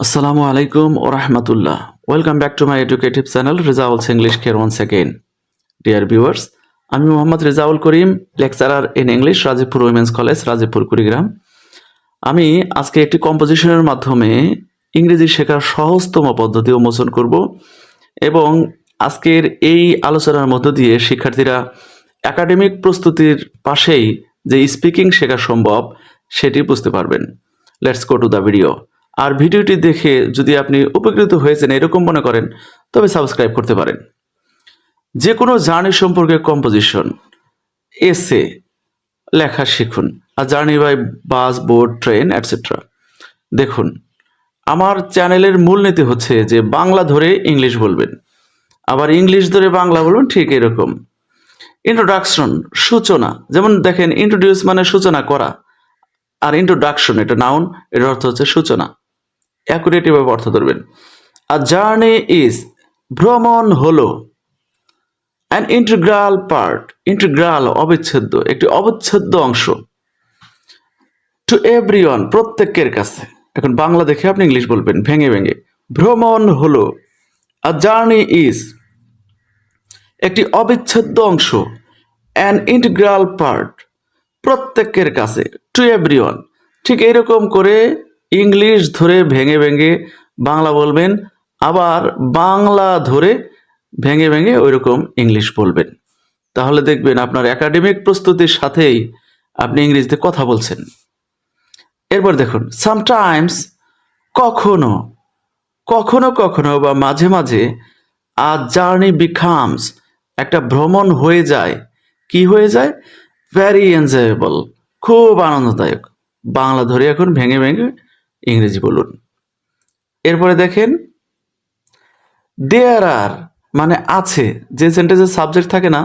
Assalamu আলাইকুম wa rahmatullah. Welcome back to my educative channel Rezaul's English Care once again. Dear viewers, আমি Mohammad Rezaul Karim lecturer in English Rajibpur women's college Rajibpur Kurigram আমি আজকে একটি কম্পোজিশনের মাধ্যমে ইংরেজি শেখার সহজতম পদ্ধতি উন্মোচন করব এবং আজকের এই আলোচনার মধ্য দিয়ে শিক্ষার্থীরা একাডেমিক প্রস্তুতির পাশেই যে স্পিকিং শেখা সম্ভব সেটি বুঝতে পারবেন let's go to the video আর ভিডিওটি দেখে যদি আপনি উপকৃত হয়েছেন, এরকম মনে করেন, তবে সাবস্ক্রাইব করতে পারেন। যে কোনো জার্নি সম্পর্কে কম্পোজিশন এসে লেখা শিখুন। আর journey by bus boat train etcetera দেখুন, আমার চ্যানেলের মূলনীতি হচ্ছে যে বাংলা ধরে ইংলিশ বলবেন। আবার ইংলিশ ধরে বাংলা বলবেন ঠিক এরকম। ইন্ট্রোডাকশন সূচনা, যেমন দেখেন ইন্ট্রোডিউস মানে সূচনা করা। আর ইন্ট্রোডাকশন এটা নাউন এর অর্থ হচ্ছে সূচনা। অ্যাকুরেট অর্থ ধরবেন। আর জার্নি ইজ ভ্রমণ হলো অ্যান ইন্টিগ্রাল পার্ট ইন্টিগ্রাল অবিচ্ছেদ্য, একটি অবিচ্ছেদ্য অংশ টু এভরি প্রত্যেকের কাছে। এখন বাংলা দেখে আপনি ইংলিশ বলবেন, ভেঙে ভেঙে। ভ্রমণ হলো আ জার্নি ইজ একটি অবিচ্ছেদ্য অংশ অ্যান ইন্টিগ্রাল পার্ট প্রত্যেকের কাছে টু এভরি ঠিক এইরকম করে ইংলিশ ধরে ভেঙে ভেঙে বাংলা বলবেন, আবার বাংলা ধরে ভেঙে ভেঙে ওইরকম ইংলিশ বলবেন। তাহলে দেখবেন আপনার একাডেমিক প্রস্তুতির সাথেই আপনি ইংরেজিতে কথা বলছেন। এরপর দেখুন সামটাইমস কখনো কখনো কখনো বা মাঝে মাঝে আ জার্নি বিকামস একটা ভ্রমণ হয়ে যায়। কি হয়ে যায়? ভ্যারি এনজয়েবল খুব আনন্দদায়ক। বাংলা ধরে এখন ভেঙে ভেঙে ইংরেজি বলুন। এরপরে দেখেন, দেয়ার আর মানে আছে, যে সেন্টেন্সের সাবজেক্ট থাকে না,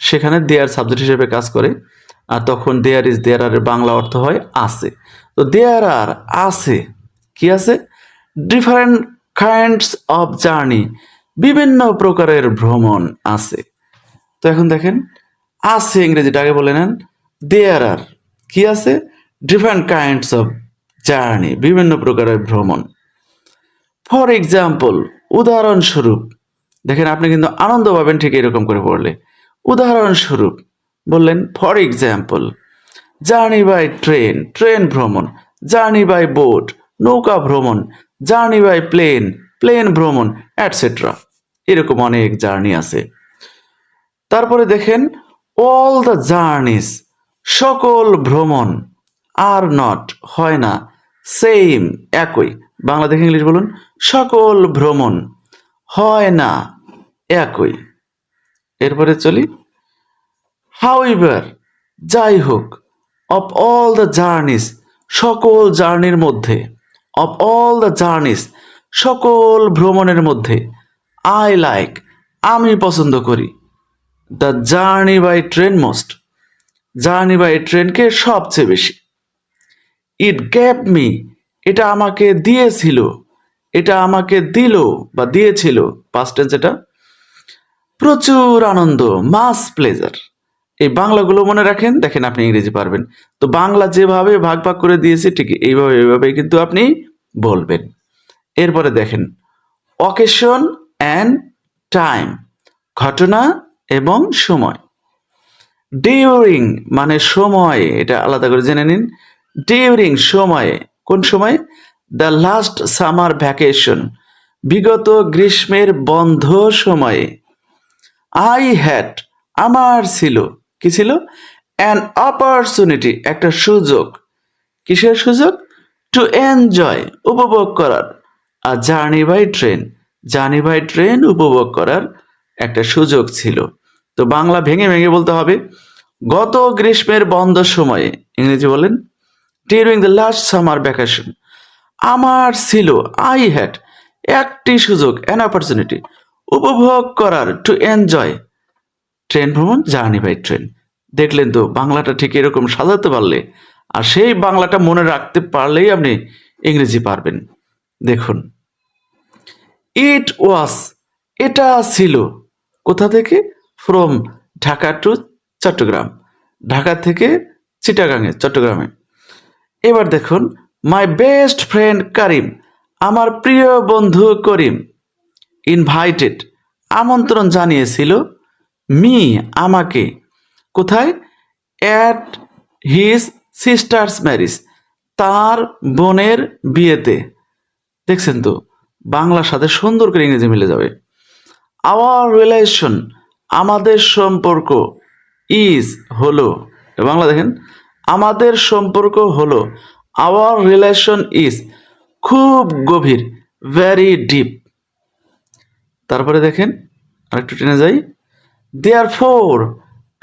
সেখানে দেয়ার সাবজেক্ট হিসেবে কাজ করে, আর তখন দেয়ার ইজ দেয়ার আর বাংলা অর্থ হয় আছে তো দেয়ার আর আছে কি আছে? ডিফারেন্ট কাইন্ডস অফ জার্নি বিভিন্ন প্রকারের ভ্রমণ আছে। তো এখন দেখেন, আছে ইংরেজিটা আগে বলে নেন, দেয়ার আর কি আছে? ডিফারেন্ট কাইন্ডস অফ জার্নি, বিভিন্ন প্রকারের ভ্রমণ। ফর এক্সাম্পল উদাহরণস্বরূপ, দেখেন আপনি কিন্তু আনন্দ পাবেন ঠিক এরকম করে পড়লে। উদাহরণস্বরূপ, বললেন for example journey by train train ভ্রমণ, জার্নি বাই বোট নৌকা ভ্রমণ, জার্নি বাই প্লেন প্লেন ভ্রমণ অ্যাটসেট্রা এরকম অনেক জার্নি আছে। তারপরে দেখেন অল দ্য জার্নিস সকল ভ্রমণ, আর নট হয় না। সেম একই। বাংলা দেখে ইংলিশ বলুন, সকল ভ্রমণ হয় না, একই। এরপরে চলি। হাউইভার যাই হোক অফ অল দ্য জার্নিস সকল জার্নির মধ্যে অফ অল দ্য জার্নিস সকল ভ্রমণের মধ্যে আই লাইক আমি পছন্দ করি। The journey by train most journey by ট্রেনকে সবচেয়ে বেশি। ইট গ্যাপ মি এটা আমাকে দিয়েছিল। এটা আমাকে দিল বা দিয়েছিল। পাস্ট এটা। প্রচুর আনন্দ মাস প্লেজার এই বাংলাগুলো মনে রাখেন, দেখেন আপনি ইংরেজি পারবেন। তো বাংলা যেভাবে ভাগ ভাগ করে দিয়েছে, ঠিক এইভাবে এইভাবে কিন্তু আপনি বলবেন। এরপরে দেখেন অকেশন অ্যান্ড টাইম ঘটনা এবং সময়। ডিউরিং মানে সময়, এটা আলাদা করে জেনে নিন। ডিউরিং সময়ে, কোন সময়? দ্য লাস্ট সামার ভ্যাকেশন বিগত গ্রীষ্মের বন্ধ সময়ে। আই হ্যাড আমার ছিল। কি ছিল? অ্যান অপরচুনিটি একটা সুযোগ। কিসের সুযোগ? টু এনজয় উপভোগ করার। আর journey by train journey by train উপভোগ করার একটা সুযোগ ছিল। তো বাংলা ভেঙে ভেঙে বলতে হবে। গত গ্রীষ্মের বন্ধ সময়ে, ইংরেজি বলেন during the last summer vacation আমার ছিল আই হ্যাড একটি সুযোগ অ্যান অপরচুনিটি উপভোগ করার টু এনজয় ট্রেন ভ্রমণ জার্নি বাই ট্রেন দেখলেন তো, বাংলাটা ঠিক এরকম সাজাতে পারলে, আর সেই বাংলাটা মনে রাখতে পারলেই আপনি ইংরেজি পারবেন। দেখুন। ইট ওয়াস এটা ছিল, কোথা থেকে? ফ্রম ঢাকা টু চট্টগ্রাম ঢাকা থেকে চিটাগাঙে চট্টগ্রামে এবার দেখুন মাই বেস্ট ফ্রেন্ড করিম আমার প্রিয় বন্ধু করিম ইনভাইটেড আমন্ত্রণ জানিয়েছিল মি আমাকে। কোথায়? অ্যাট হিজ সিস্টার্স ম্যারিজ তার বোনের বিয়েতে। দেখছেন তো, বাংলার সাথে সুন্দর করে ইংরেজি মিলে যাবে। আওয়ার রিলেশন আমাদের সম্পর্ক ইজ হলো। বাংলা দেখেন আমাদের সম্পর্ক হলো আওয়ার রিলেশন ইজ খুব গভীর ভেরি ডিপ তারপরে দেখেন, আরেকটু টেনে যাই। দেয়ার ফোর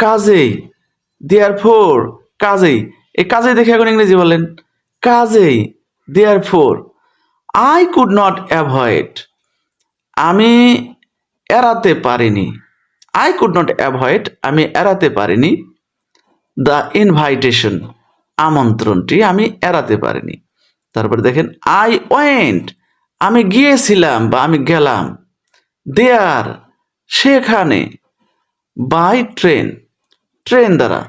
কাজেই দেয়ার ফোর কাজেই। এই কাজেই দেখে এখন ইংরেজি বলেন। কাজেই therefore I could not avoid আমি এড়াতে পারিনি। আই কুড নট অ্যাভয়েড আমি এড়াতে পারিনি। দ্য ইনভাইটেশন আমন্ত্রণটি আমি এড়াতে পারিনি। তারপরে দেখেন, আই ওয়েন্ট আমি গিয়েছিলাম বা আমি গেলাম দেয়ার সেখানে বাই ট্রেন ট্রেন দ্বারা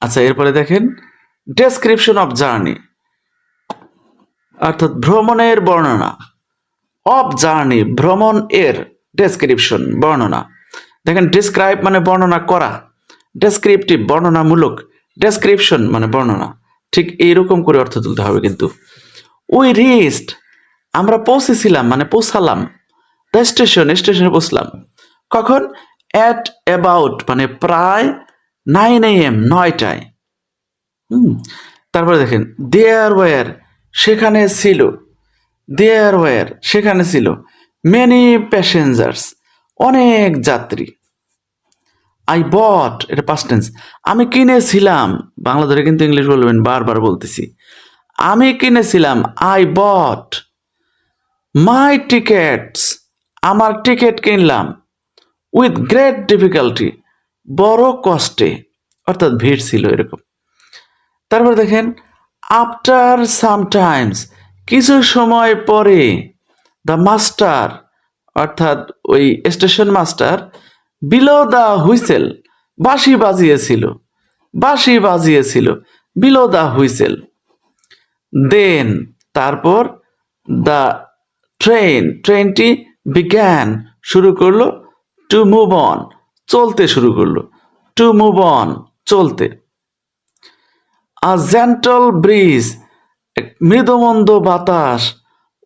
আচ্ছা এরপরে দেখেন, ডেসক্রিপশন অফ জার্নি অর্থাৎ ভ্রমণের বর্ণনা। অফ জার্নি ভ্রমণ এর ডেসক্রিপশন, বর্ণনা। দেখেন, ডিসক্রাইব মানে বর্ণনা করা। ডেসক্রিপটিভ বর্ণনামূলক ডেসক্রিপশন মানে বর্ণনা। ঠিক এইরকম করে অর্থ তুলতে হবে কিন্তু। উই রিস্ট আমরা পৌঁছেছিলাম মানে পৌঁছালাম। দ্য স্টেশন স্টেশনে পৌঁছলাম। কখন? অ্যাট অ্যাবাউট মানে প্রায় নাইন এম নয়টায়। হুম, তারপরে দেখেন দেয়ার ওয়ার সেখানে ছিল। দেয়ার ওয়ার সেখানে ছিল। মেনি প্যাসেঞ্জার্স অনেক যাত্রী। আই বট এটা পাস্ট টেন্স আমি কিনেছিলাম বাংলা ধরে কিন্তু ইংলিশ বলবেন, বারবার বলতেছি। আমি কিনেছিলাম আই বট মাই টিকেটস আমার টিকিট কিনলাম উইথ গ্রেট ডিফিকাল্টি বড় কষ্টে, অর্থাৎ ভিড় ছিল এরকম। তারপর দেখেন আফটার সামটাইমস কিছু সময় পরে দ্য মাস্টার অর্থাৎ ওই station master below the whistle, বাঁশি বাজিয়েছিল বাঁশি বাজিয়েছিল বিলো দ্য হুইসেল। দেন তারপর দ্য ট্রেন, ট্রেনটি বিজ্ঞান শুরু করল, টু মুভ অন, চলতে শুরু করল, টু মুভ অন, চলতে। আ জেন্টল ব্রিজ মৃদুমন্দ বাতাস,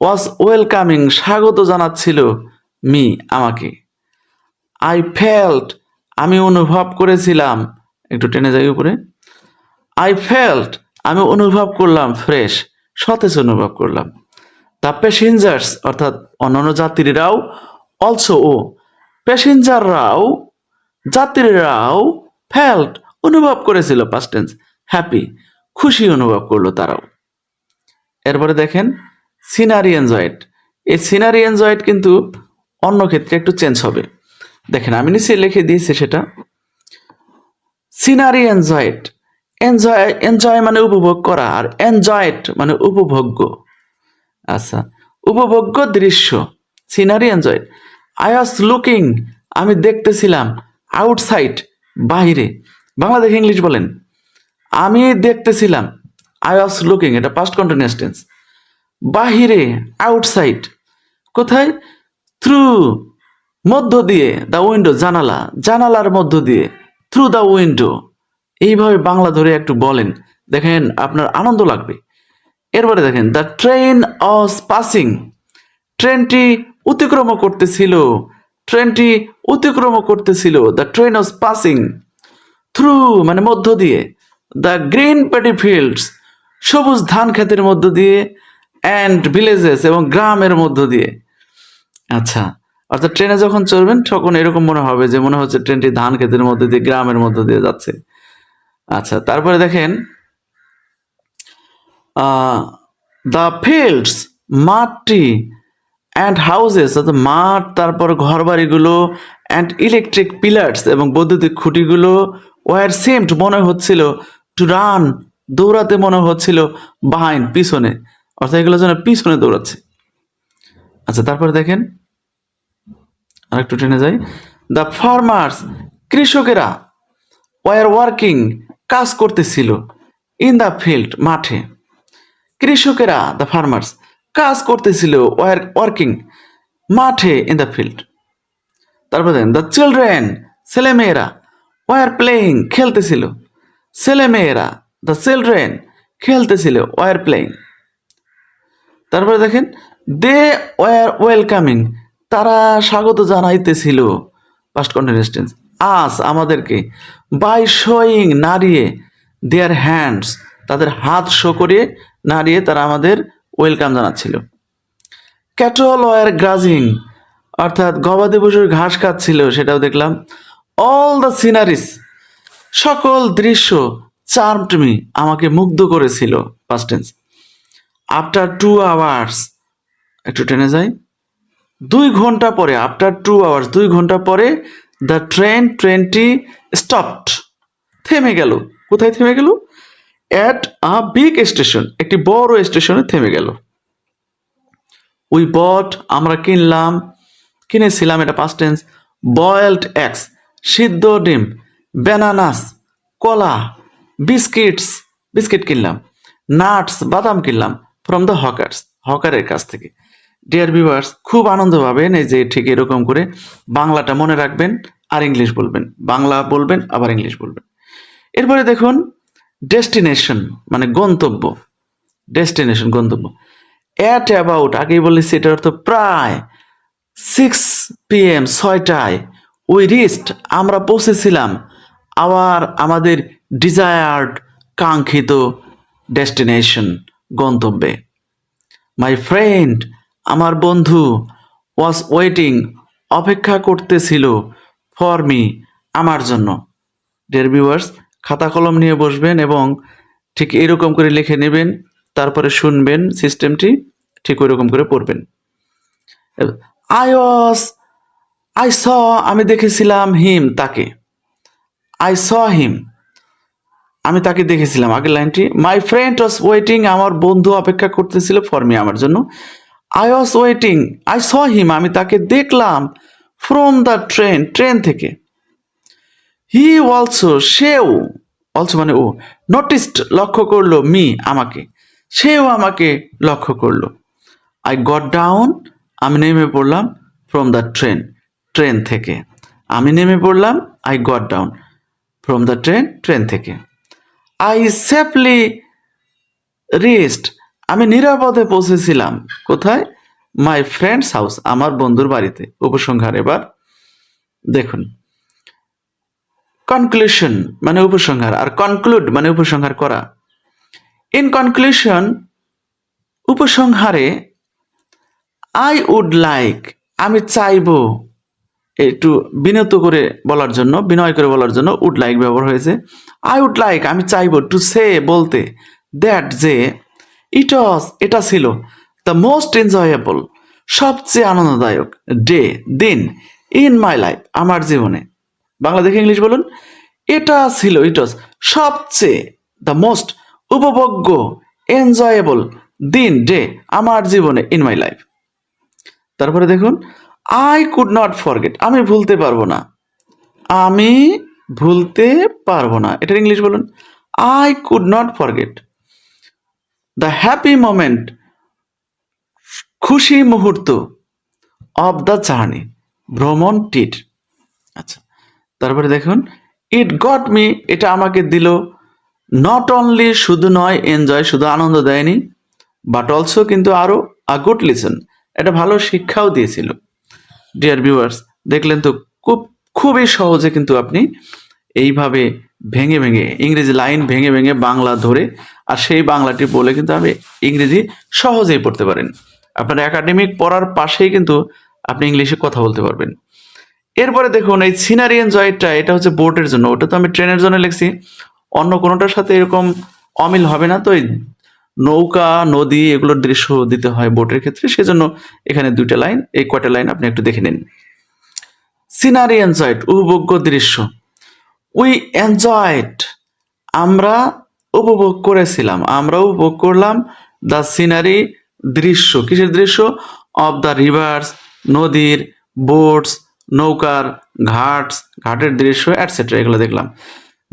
ওয়াজ ওয়েলকামিং, স্বাগত জানাচ্ছিল মি আমাকে। আই ফেল্ট আমি অনুভব করেছিলাম। একটু টেনে যাই উপরে। আই ফেল্ট আমি অনুভব করলাম ফ্রেশ সতেজ অনুভব করলাম। দ্য প্যাসেঞ্জার্স অর্থাৎ অন্যান্য যাত্রীরাও অলসো ও প্যাসেঞ্জাররাও যাত্রীরাও ফেল্ট অনুভব করেছিল পাস্ট টেন্স হ্যাপি খুশি অনুভব করল তারাও। এরপরে দেখেন সিনারি এনজয়েড এই সিনারি এনজয়েড কিন্তু অন্য ক্ষেত্রে একটু চেঞ্জ হবে। দেখেন, আমি নিচে লিখে দিয়েছি সেটা। সিনারি এনজয়েড এনজয় এনজয় মানে উপভোগ করা আর এনজয়েড মানে উপভোগ্য। আচ্ছা উপভোগ্য দৃশ্য scenery enjoyed I was looking আমি দেখতেছিলাম আউটসাইড বাইরে। বাংলাদেশ ইংলিশ বলেন। আমি দেখতেছিলাম আই ওয়াজ লুকিং এটা পাস্ট কন্টিনিউয়াস টেন্স বাহিরে আউটসাইড কোথায়? থ্রু মধ্য দিয়ে দ্য উইন্ডো জানালা, জানালার মধ্য দিয়ে থ্রু দ্য উইন্ডো এইভাবে বাংলা ধরে একটু বলেন, দেখেন আপনার আনন্দ লাগবে। এরপরে দেখেন দ্য ট্রেন অস পাসিং ট্রেনটি অতিক্রম করতেছিল, ট্রেনটি অতিক্রম করতেছিল the train was passing through মানে মধ্য দিয়ে দ্য গ্রিন প্যাডি ফিল্ডস সবুজ ধান ক্ষেতের মধ্য দিয়ে অ্যান্ড ভিলেজেস এবং গ্রামের মধ্য দিয়ে। আচ্ছা অর্থাৎ ট্রেনে যখন চড়বেন, তখন এরকম মনে হবে যে মনে হচ্ছে ট্রেনটি ধান ক্ষেতের মধ্যে দিয়ে, গ্রামের মধ্য দিয়ে যাচ্ছে। আচ্ছা তারপরে দেখেন দ্য ফিল্ডস মাঠটি অ্যান্ড হাউসেস অর্থাৎ মাঠ, তারপর ঘর বাড়িগুলো অ্যান্ড ইলেকট্রিক পিলার্স এবং বৈদ্যুতিক খুঁটিগুলো ওয়ার সেমড মনে হচ্ছিল টু রান দৌড়াতে মনে হচ্ছিল বাহাইন্ড পিছনে। অর্থাৎ এগুলো যেন পিছনে দৌড়াচ্ছে। আচ্ছা তারপরে দেখেন আরেকটু টেনে যাই। দ্য ফার্মার্স কৃষকেরা ওয়ার ওয়ার্কিং কাজ করতেছিল ইন দ্য ফিল্ড মাঠে। কৃষকেরা দ্য ফার্মার্স কাজ করতেছিল ওয়ার ওয়ার্কিং মাঠে ইন দ্য ফিল্ড তারপর দেখেন দ্য চিলড্রেন ছেলেমেয়েরা ওয়ার প্লেয়িং খেলতেছিল। ছেলেমেয়েরা দ্য চিলড্রেন খেলতেছিল ওয়ার প্লেয়িং তারপরে দেখেন দে ওয়ার ওয়েলকামিং তারা স্বাগত জানাইতেছিল পাস্ট কন্টিনিউয়াস টেন্স আস আমাদেরকে বাই শোয়িং নাড়িয়ে দেয়ার হ্যান্ডস তাদের হাত শো করে নাড়িয়ে তারা আমাদের ওয়েলকাম জানাচ্ছিল। ক্যাটল ওয়ার গ্রাজিং অর্থাৎ গবাদি পশুর ঘাস খাচ্ছিল, সেটাও দেখলাম। অল দ্য সিনারিস সকল দৃশ্য চার্মড মি আমাকে মুগ্ধ করেছিল past tense after two hours একটু টেনে যাই। দুই ঘণ্টা পরে আফটার টু আওয়ার্স দুই ঘণ্টা পরে দ্য ট্রেন ট্রেনটি স্টপড থেমে গেল। কোথায় থেমে গেল? অ্যাট আ বিগ স্টেশন একটি বড় স্টেশনে থেমে গেল। উই বট আমরা কিনলাম, কিনেছিলাম এটা পাস্ট টেন্স বয়েলড এক্স সিদ্ধ ডিম ব্যানানাস কলা বিস্কিটস বিস্কিট কিনলাম নাটস বাদাম কিনলাম ফ্রম দ্য হকার্স হকারের কাছ থেকে। ডিয়ার ভিউয়ার্স খুব আনন্দ পাবেন এই যে ঠিক এরকম করে বাংলাটা মনে রাখবেন আর ইংলিশ বলবেন। বাংলা বলবেন, আবার ইংলিশ বলবেন। এরপরে দেখুন ডেস্টিনেশন মানে গন্তব্য। ডেস্টিনেশন গন্তব্য। অ্যাট অ্যাবাউট আগেই বলেছি, এটার অর্থ প্রায়। সিক্স পিএম ছয়টায়। উই রিস্ট আমরা পৌঁছেছিলাম আবার আমাদের ডিজায়ার্ড কাঙ্ক্ষিত ডেস্টিনেশন গন্তব্যে। মাই ফ্রেন্ড আমার বন্ধু ওয়াজ ওয়েটিং অপেক্ষা করতেছিল ফর মি আমার জন্য। ডিয়ার ভিউয়ার্স খাতা কলম নিয়ে বসবেন এবং ঠিক এরকম করে লিখে নেবেন, তারপরে শুনবেন সিস্টেমটি ঠিক ওইরকম করে পড়বেন। আই ওয়াজ আই স আমি দেখেছিলাম হিম তাকে। আই স হিম আমি তাকে দেখেছিলাম। আগের লাইনটি মাই ফ্রেন্ড ওয়াজ ওয়েটিং আমার বন্ধু অপেক্ষা করতেছিল ফর মি আমার জন্য। I was waiting I saw him আমি তাকে দেখলাম ফ্রম দ্য ট্রেন ট্রেন থেকে। হি অলসো সেও অলসো মানে ও নোটিসড লক্ষ্য করল মি আমাকে। সেও আমাকে লক্ষ্য করল। আই গট ডাউন আমি নেমে পড়লাম ফ্রম দ্য ট্রেন ট্রেন থেকে। আমি নেমে পড়লাম I got down from the train train থেকে। আই সেফলি রেস্ট আমি নিরাপদে পৌঁছেছিলাম। কোথায়? মাই ফ্রেন্ডস হাউস আমার বন্ধুর বাড়িতে। উপসংহার এবার, দেখুন। কনক্লুশন মানে উপসংহার। আর কনক্লুড মানে উপসংহার করা। ইন কনক্লুশন উপসংহারে আই উড লাইক আমি চাইব, একটু বিনত করে বলার জন্য, বিনয় করে বলার জন্য উড লাইক ব্যবহার হয়েছে। আই উড লাইক আমি চাইব টু সে বলতে দ্যাট যে ইট ওয়াজ এটা ছিল দ্য মোস্ট এনজয়েবল সবচেয়ে আনন্দদায়ক ডে দিন ইন মাই লাইফ আমার জীবনে। বাংলা দেখে ইংলিশ বলুন। এটা ছিল ইট ওয়াজ সবচেয়ে দ্য মোস্ট উপভোগ্য এনজয়েবল দিন ডে আমার জীবনে ইন মাই লাইফ তারপরে দেখুন আই কুড নট ফরগেট আমি ভুলতে পারব না। আমি ভুলতে পারব না। এটার ইংলিশ বলুন। I could not forget the happy moment খুশি মুহূর্ত অফ দ্য জার্নি ভ্রমণটির আচ্ছা তারপরে দেখুন ইট গট মি এটা আমাকে দিল নট অনলি শুধু নয় এনজয় শুধু আনন্দ দেয়নি বাট অলসো কিন্তু আরও আ গুড লিসন এটা ভালো শিক্ষাও দিয়েছিল। ডিয়ার ভিউয়ার্স দেখলেন তো, খুব, খুবই সহজে কিন্তু আপনি এইভাবে ভেঙে ভেঙে, ইংরেজি লাইন ভেঙে ভেঙে বাংলা ধরে, আর সেই বাংলাটি বলে কিন্তু আপনি ইংরেজি সহজেই পড়তে পারেন। আপনার একাডেমিক পড়ার পাশেই কিন্তু আপনি ইংলিশে কথা বলতে পারবেন। এরপরে দেখুন, এই সিনারি এনজয়টা এটা হচ্ছে বোটের জন্য, ওটা তো আমি ট্রেনের জন্য লিখছি। অন্য কোনোটার সাথে এরকম অমিল হবে না, তো এই নৌকা, নদী এগুলোর দৃশ্য দিতে হয় বোটের ক্ষেত্রে, সেজন্য এখানে দুইটা লাইন, এই কয়টা লাইন আপনি একটু দেখে নিন। সিনারি এনজয়েড উপভোগ্য দৃশ্য। উই এনজয়েড আমরা উপভোগ করেছিলাম। আমরা উপভোগ করলাম দ্য সিনারি দৃশ্য। কিসের দৃশ্য? অফ দ্য রিভার্স নদীর বোটস নৌকার, ঘাটস, ঘাটের দৃশ্য অ্যাটসেট্রা এগুলো দেখলাম।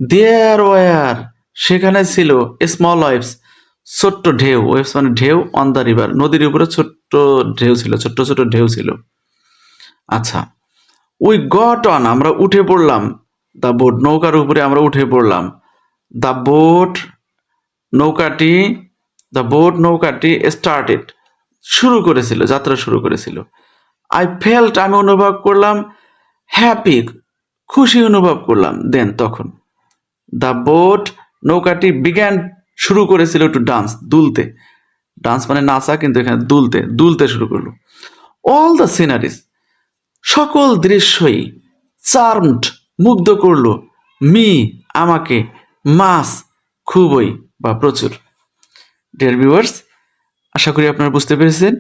দেয়ার ওয়ার সেখানে ছিল স্মল ওয়াইফস ছোট্ট ঢেউ। ওয়েভস মানে ঢেউ অন দ্য রিভার নদীর উপরে ছোট্ট ঢেউ ছিল, ছোট্ট ছোট্ট ঢেউ ছিল। আচ্ছা উই গট অন আমরা উঠে পড়লাম। দ্য বোট নৌকার উপরে আমরা উঠে পড়লাম। দ্য বোট নৌকাটি দ্য বোট নৌকাটি স্টার্টেড শুরু করেছিল, যাত্রা শুরু করেছিল। আই ফেল্ট আমি অনুভব করলাম হ্যাপি খুশি অনুভব করলাম দেন তখন। দ্য বোট নৌকাটি বিজ্ঞান শুরু করেছিল একটু ডান্স দুলতে। ডান্স মানে নাচা, কিন্তু এখানে দুলতে দুলতে শুরু করল। অল দ্য সিনারিজ সকল দৃশ্যই চার্মড মুগ্ধ করল, মি, আমাকে মাস খুবই বা প্রচুর। ডিয়ার ভিউয়ার্স আশা করি আপনারা বুঝতে পেরেছেন।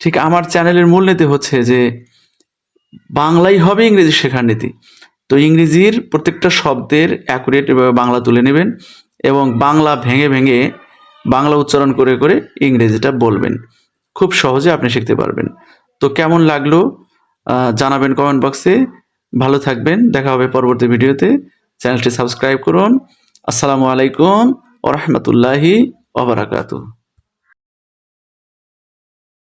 ঠিক আমার চ্যানেলের মূলনীতি হচ্ছে যে, বাংলাই হবে ইংরেজি শেখার নীতি। তো ইংরেজির প্রত্যেকটা শব্দের অ্যাকুরেট এভাবে বাংলা তুলে নেবেন এবং বাংলা ভেঙে ভেঙে বাংলা উচ্চারণ করে করে ইংরেজিটা বলবেন। খুব সহজে আপনি শিখতে পারবেন। তো কেমন লাগল জানাবেন কমেন্ট বক্সে ভালো থাকবেন। দেখা হবে পরবর্তী ভিডিওতে। চ্যানেলটি সাবস্ক্রাইব করুন। আসসালামু আলাইকুম ওরহমতুল্লাহি ওবরাকাতুহ